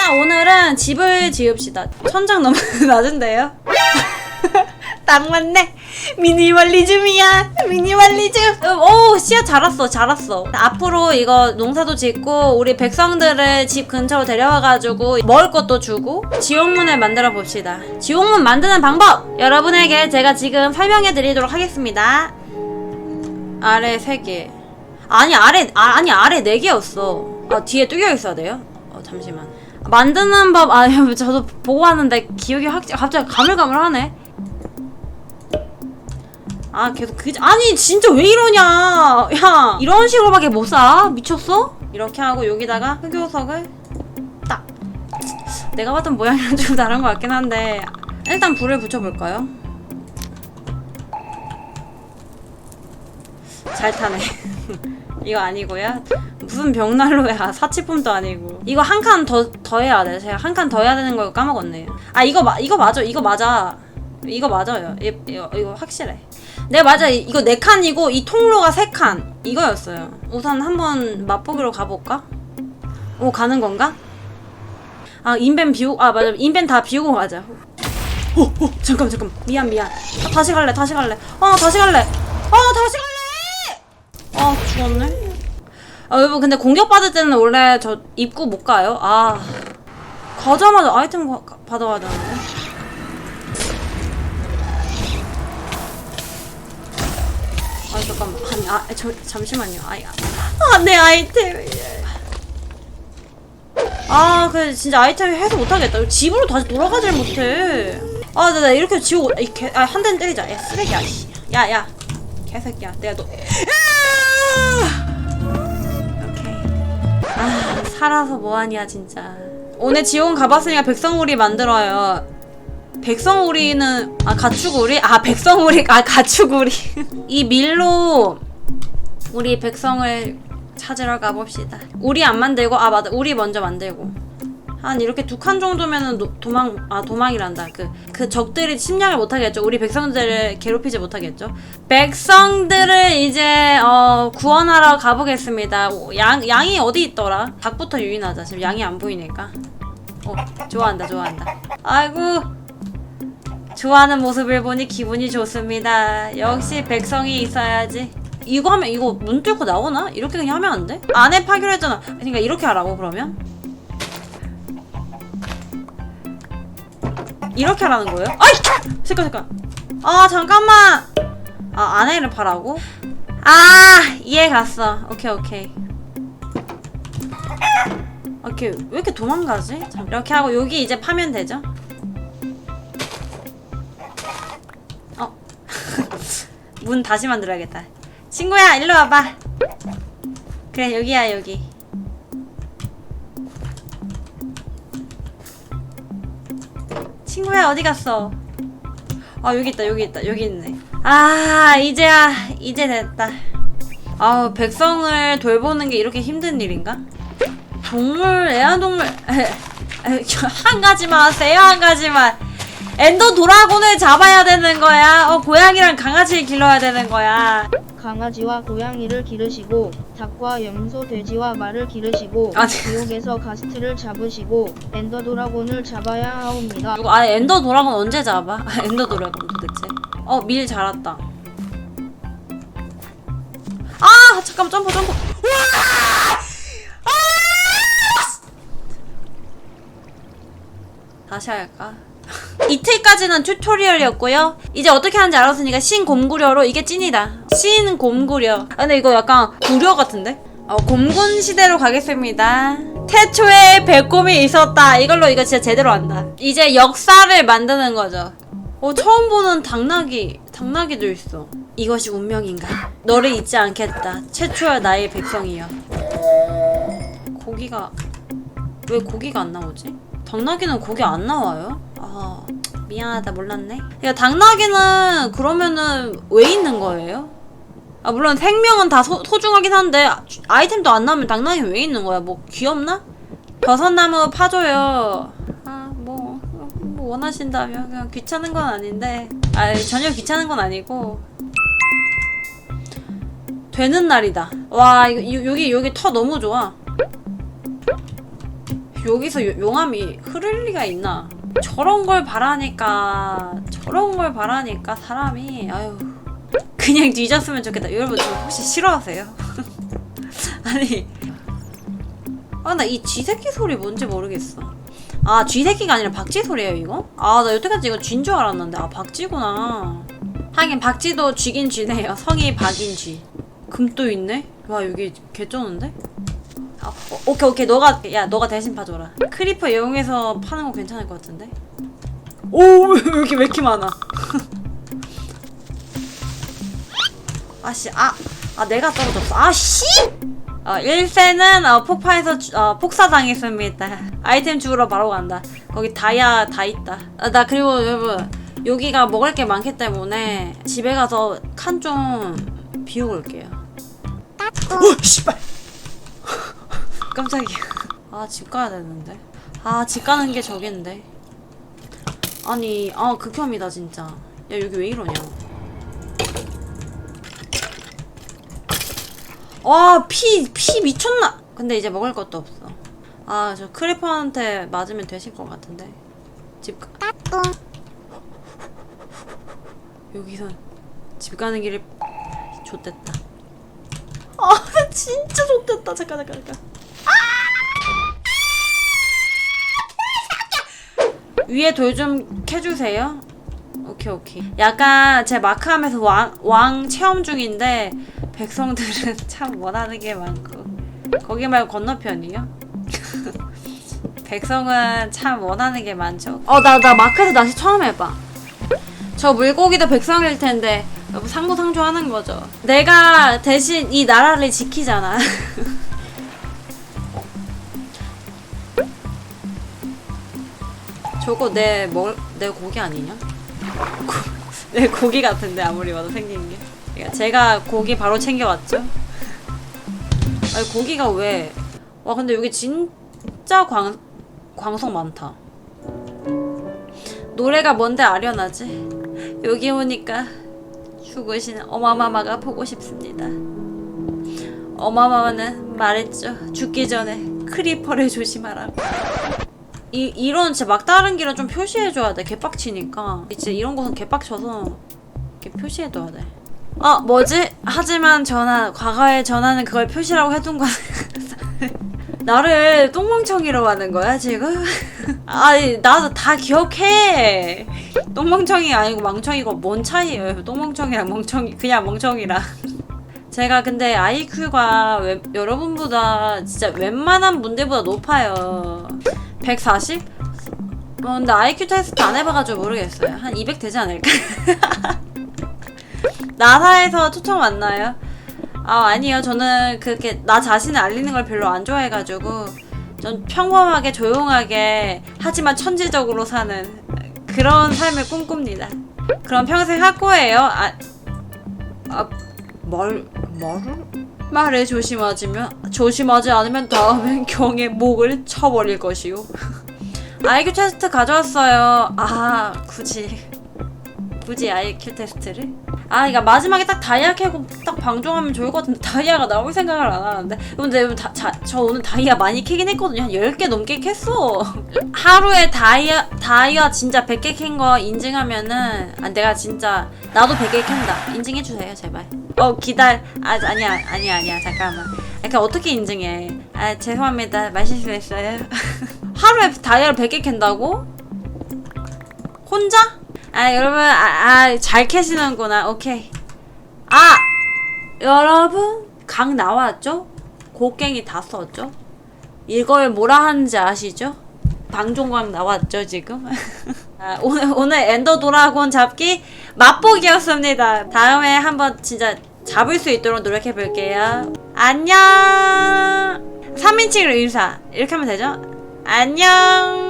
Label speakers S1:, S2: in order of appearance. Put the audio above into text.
S1: 일단 오늘은 집을 지읍시다. 천장 너무 낮은데요? 딱 맞네. 미니멀리즘이야. 미니멀리즘. 음, 오, 씨앗 자랐어, 자랐어. 앞으로 이거 농사도 짓고 우리 백성들을 집 근처로 데려와가지고 먹을 것도 주고 지옥문을 만들어 봅시다. 지옥문 만드는 방법 여러분에게 제가 지금 설명해 드리도록 하겠습니다. 아래 3개. 아니 아래 아, 아니 아래 4개였어. 아 뒤에 뚜겨 있어야 돼요? 어 잠시만. 만드는 법 아 저도 보고 왔는데 기억이 확 갑자기 가물가물하네. 아 계속 그 아니 진짜 왜 이러냐 야 이런 식으로밖에 못 사 미쳤어? 이렇게 하고 여기다가 흑요석을 딱 내가 봤던 모양이랑 좀 다른 것 같긴 한데 일단 불을 붙여볼까요? 잘 타네 이거 아니고요 무슨 벽난로야 사치품도 아니고. 이거 한 칸 더 더 해야 돼. 제가 한 칸 더 해야 되는 걸 까먹었네요. 아 이거 마, 이거 맞아. 이거 맞아. 이거 맞아요. 이, 이거, 이거 확실해. 네 맞아. 이- 이거 네 칸이고 이 통로가 세 칸. 이거였어요. 우선 한번 맛보기로 가볼까? 오 가는 건가? 아 인벤 비우고 아 맞아. 인벤 다 비우고 가자. 오, 오 잠깐 잠깐. 미안 미안. 아, 다시 갈래 다시 갈래. 아 다시 갈래. 아 다시 갈래! 아 죽었네 아 여러분 근데 공격받을 때는 원래 저 입구 못 가요? 아. 가자마자 아이템 가- 가- 받아와야 되는데. 아 잠깐만. 아니 아 저, 잠시만요. 아이 아내 아이템. 아그 진짜 아이템 해서 못하겠다. 집으로 다시 돌아가질 못해. 아 나, 나 이렇게 지우고 아한 대는 때리자. 야 쓰레기야 씨. 야야. 개새끼야. 내가 너 오케이 아 살아서 뭐하냐 진짜. 오늘 지옥 가봤으니까 백성우리 만들어요. 백성우리는 아 가축우리? 아 백성우리 아 가축우리. 이 밀로 우리 백성을 찾으러 가봅시다. 우리 안 만들고 아 맞아. 우리 먼저 만들고 한 이렇게 두 칸 정도면은 노- 도망 아 도망이란다 그 그 적들이 침략을 못하겠죠 우리 백성들을 괴롭히지 못하겠죠 백성들을 이제 어 구원하러 가보겠습니다 오, 양 양이 어디 있더라 닭부터 유인하자 지금 양이 안 보이니까 어 좋아한다 좋아한다 아이고 좋아하는 모습을 보니 기분이 좋습니다. 역시 백성이 있어야지. 이거 하면 이거 문 뚫고 나오나? 이렇게 그냥 하면 안 돼? 안에 파기로 했잖아. 그러니까 이렇게 하라고 그러면? 이렇게 하라는 거예요? 아이! 잠깐 잠깐. 아 잠깐만. 아 안에를 파라고? 아 이해 갔어. 오케이 오케이. 오케이 왜 이렇게 도망가지? 참, 이렇게 하고 여기 이제 파면 되죠? 어. 문 다시 만들어야겠다. 친구야, 일로 와봐. 그래, 여기야, 여기. 친구야, 어디 갔어? 아, 여기 있다, 여기 있다, 여기 있네. 아, 이제야, 이제 됐다. 아우, 백성을 돌보는 게 이렇게 힘든 일인가? 동물, 애완동물, 한 가지만 하세요, 한 가지만. 엔더 도라곤을 잡아야 되는 거야. 어, 고양이랑 강아지를 길러야 되는 거야.
S2: 강아지와 고양이를 기르시고 닭과 염소, 돼지와 말을 기르시고
S1: 아, 네.
S2: 지옥에서 가스트를 잡으시고 엔더 드라곤을 잡아야 하옵니다.
S1: 누구, 아, 엔더 도라곤 언제 잡아? 아, 엔더 도라곤 도대체. 어, 밀 자랐다. 아, 잠깐 만, 점프, 점프. 우와! 아! 다시 할까? 이틀까지는 튜토리얼이었고요. 이제 어떻게 하는지 알았으니까 신곰구려로 이게 찐이다. 신 곰구려. 아, 근데 이거 약간 구려 같은데? 어, 곰군 시대로 가겠습니다. 태초에 배꼽이 있었다. 이걸로 이거 진짜 제대로 한다. 이제 역사를 만드는 거죠. 어, 처음 보는 당나귀, 당나귀도 있어. 이것이 운명인가? 너를 잊지 않겠다. 최초의 나의 백성이여. 고기가 왜 고기가 안 나오지? 당나귀는 고기 안 나와요? 아 미안하다 몰랐네. 야 당나귀는 그러면은 왜 있는 거예요? 아 물론 생명은 다 소, 소중하긴 한데 아, 아이템도 안 나오면 당나귀 왜 있는 거야? 뭐 귀엽나? 버섯나무 파줘요. 아뭐 뭐 원하신다면 그냥 귀찮은 건 아닌데 아 전혀 귀찮은 건 아니고 되는 날이다. 와 이거 요- 여기 여기 터 너무 좋아. 여기서 요- 용암이 흐를 리가 있나? 저런 걸 바라니까 저런 걸 바라니까 사람이 아유 그냥 뒤졌으면 좋겠다. 여러분 저 혹시 싫어하세요? 아니 아 나 이 쥐새끼 소리 뭔지 모르겠어. 아 쥐새끼가 아니라 박쥐 소리예요 이거? 아 나 여태까지 이거 쥐인 줄 알았는데 아 박쥐구나. 하긴 박쥐도 쥐긴 쥐네요. 성이 박인 쥐. 금도 있네? 와 여기 개쩌는데? 아, 어, 오케이 오케이 너가 야 너가 대신 봐줘라. 크리퍼 이용해서 파는 거 괜찮을 것 같은데? 오 여기 왜 이렇게 많아? 아씨 아, 아 내가 떨어졌어. 아씨! 어, 1세는 어, 폭파해서 주- 어, 폭사당했습니다. 아이템 주우러 바로 간다. 거기 다이아 다 있다. 아, 나 그리고 여러분 여기가 먹을 게 많기 때문에 집에 가서 칸 좀 비우고 올게요. 오 씨발. 깜짝이야. 아 집 가야 되는데. 아 집 가는 게 저긴데. 아니 아 극혐이다 진짜. 야 여기 왜 이러냐. 와, 피, 피 미쳤나? 근데 이제 먹을 것도 없어. 아, 저 크리퍼한테 맞으면 되실 것 같은데. 집 가. 여기서 집 가는 길에 좆됐다. 아, 진짜 좆됐다. 잠깐, 잠깐, 잠깐. 위에 돌 좀 캐주세요. 오케이 오케이. 약간 제 마크하면서 왕, 왕 체험 중인데 백성들은 참 원하는 게 많고 거기 말고 건너편이요? 백성은 참 원하는 게 많죠. 어 나 나 마크에서 낚시 처음 해봐. 저 물고기도 백성일 텐데 여보 상부상조 하는 거죠. 내가 대신 이 나라를 지키잖아. 저거 내 먹을 내 고기 아니냐? 고, 내 고기 같은데 아무리 봐도 생긴 게. 그러니까 제가 고기 바로 챙겨왔죠. 아니 고기가 왜? 와 근데 여기 진짜 광 광석 많다. 노래가 뭔데 아련하지? 여기 오니까 죽으시는 어마마마가 보고 싶습니다. 어마마마는 말했죠. 죽기 전에 크리퍼를 조심하라고. 이 이런 진짜 막다른 길은 좀 표시해줘야 돼. 개빡치니까. 이제 이런 곳은 개빡쳐서 이렇게 표시해둬야 돼. 어 뭐지? 하지만 전화 과거의 전화는 그걸 표시라고 해둔 거. 나를 똥멍청이로 하는 거야 지금? 아니 나도 다 기억해. 똥멍청이 아니고 망청이고 뭔 차이예요? 똥멍청이랑 멍청이 그냥 멍청이랑. 제가 근데 IQ가 왜, 여러분보다 진짜 웬만한 분들보다 높아요. 140? 어, 근데 IQ 테스트 안 해봐가지고 모르겠어요. 한 200 되지 않을까? 나사에서 초청 왔나요? 아, 아니요. 저는 그렇게 나 자신을 알리는 걸 별로 안 좋아해가지고, 전 평범하게 조용하게, 하지만 천재적으로 사는 그런 삶을 꿈꿉니다. 그럼 평생 할 거예요? 아, 아, 말, 말을? 말에 조심하지면, 조심하지 않으면 다음엔 경의 목을 쳐버릴 것이요. IQ 테스트 가져왔어요. 아, 굳이. 굳이 IQ 테스트를? 아, 그러니까 마지막에 딱 다이아 캐고 딱 방종하면 좋을 것 같은데 다이아가 나올 생각을 안 하는데. 근데 다, 자, 저 오늘 다이아 많이 캐긴 했거든요. 한 10개 넘게 캤어. 하루에 다이아, 다이아 진짜 100개 캔 거 인증하면은, 아, 내가 진짜, 나도 100개 캔다. 인증해주세요, 제발. 어, 기다려. 아, 아니야, 아니야, 아니야. 잠깐만. 그러니까 어떻게 인증해? 아, 죄송합니다. 말실수했어요. 하루에 다이아를 100개 캔다고? 혼자? 아 여러분 아잘 캐시는구나 오케이 아 여러분 강 나왔죠? 곡괭이 다 썼죠? 이걸 뭐라 하는지 아시죠? 방종광 나왔죠 지금? 아, 오늘 오늘 엔더 도라곤 잡기 맛보기였습니다 다음에 한번 진짜 잡을 수 있도록 노력해 볼게요 안녕 3인칭으로 인사 이렇게 하면 되죠? 안녕